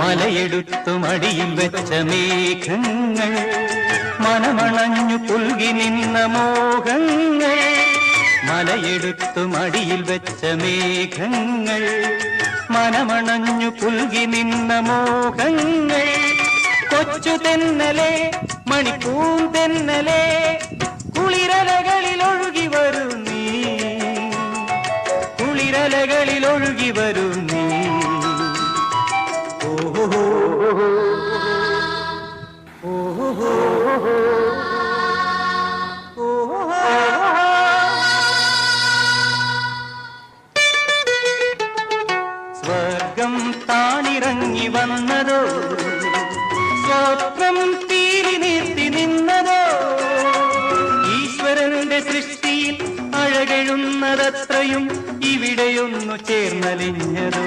മലയെടുത്തു മടിയിൽ വെച്ച മേഘങ്ങൾ മനമണഞ്ഞു പുൽകി നിന്ന മോഹങ്ങൾ മലയെടുത്തു മടിയിൽ വെച്ച മേഘങ്ങൾ മനമണഞ്ഞു പുൽകി നിന്ന മോഹങ്ങൾ കൊച്ചു തെന്നലെ മണിപ്പൂൻ തെന്നലെ കുളിരലകളിൽ ഒഴുകി വരും നീ. കുളിരലകളിൽ ഒഴുകി വരും നീ. സ്വർഗം താണിറങ്ങി വന്നതോ? സ്വപ്നം തീരി നീർത്തി നിന്നതോ? ഈശ്വരന്റെ സൃഷ്ടിയിൽ അഴകഴുന്നതത്രയും ഇവിടെയൊന്നു ചേർന്നലിഞ്ഞതോ?